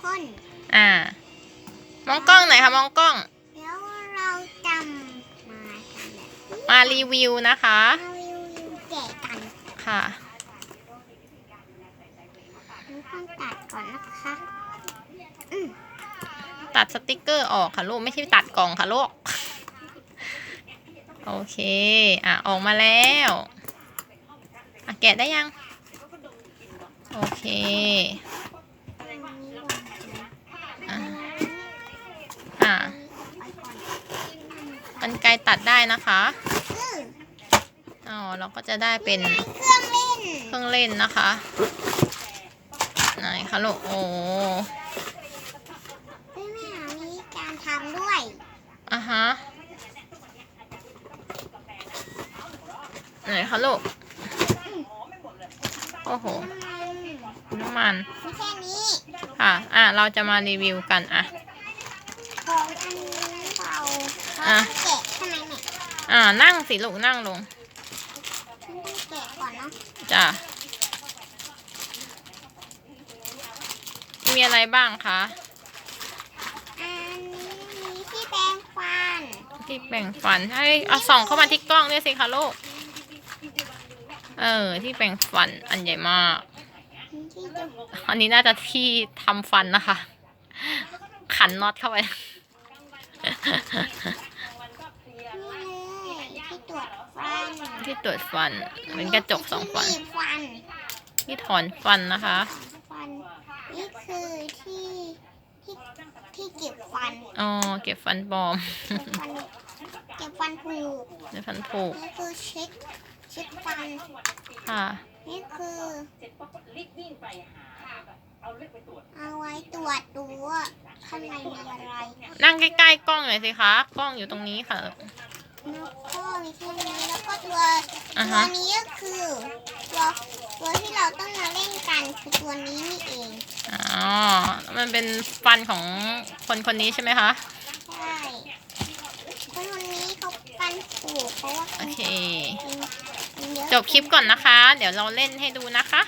คนอ่า มองกล้องหน่อยค่ะมองกล้อง แล้วเราจำมาทำแบบนี้มารีวิวนะคะ มารีวิวแจกกันค่ะนี่ต้องตัดก่อนนะคะ อืมตัดสติกเกอร์ออกค่ะลูกไม่ใช่ตัดกล่องค่ะลูก โอเค อะออกมาแล้วอะแกะได้ยัง โอเค อันนี้วางตรงนี้ อะ อั อะ นนี้ไปก่อน มันไกลตัดได้นะคะอืมอ๋อเราก็จะได้เป็นเครื่องเล่นเครื่องเล่นนะคะไหนคะลูกโอ้เฮ้ยแม่มีการทำด้วยอะฮะไหนคะลูกโอ้โหน้ำมันน้ำมันมีแค่นี้ค่ะอะเราจะมารีวิวกันอะของอันนี้เราเราอะต้ องแกะใช่ไหมแม่อ่านั่งสิลูกนั่งลงต้องแกะก่อนเนาะจ้ะมีอะไรบ้างคะอันนี้มีที่แปรงฟัน ที่แบ่งฟันให้เอาส่องเข้ามาที่กล้องด้วยสิคะลูกเออ ที่แบ่งฟันอันใหญ่มากที่จะอันนี้น่าจะที่ทำฟันนะคะ ขันน็อตเข้าไป นี่เลยที่ตรวจฟัน ที่ตรวจฟันเป็นกระจกสองฟัน ที่หนีบฟันที่ถอนฟันนะคะ ฟัน นี่คือที่ที่ที่เก็บฟันอ๋อ เก็บฟันปลอม เก็บฟันเก็บฟันผุเก็บฟันผุนี่คือเช็ดเช็ดฟัน ค่ะ นี่คือเอาไว้ตรวจดูว่าข้างในมีอะไร นั่งใกล้ๆกล้องหน่อยสิคะ กล้องอยู่ตรงนี้ค่ะ แล้วก็มีแค่นี้แล้วก็ ตัวอ่าตัวฮะ นี้ก็คือตัวตัวที่เราต้องมาเล่นกันคือตัวนี้นี่เองอ๋อ มันเป็นฟันของคนคนนี้ใช่ไหมคะ ใช่คนคนนี้เขาฟันผุเพราะว่าโอเคกินกินเยอะจบคลิปก่อนนะคะ เดี๋ยวเราเล่นให้ดูนะคะ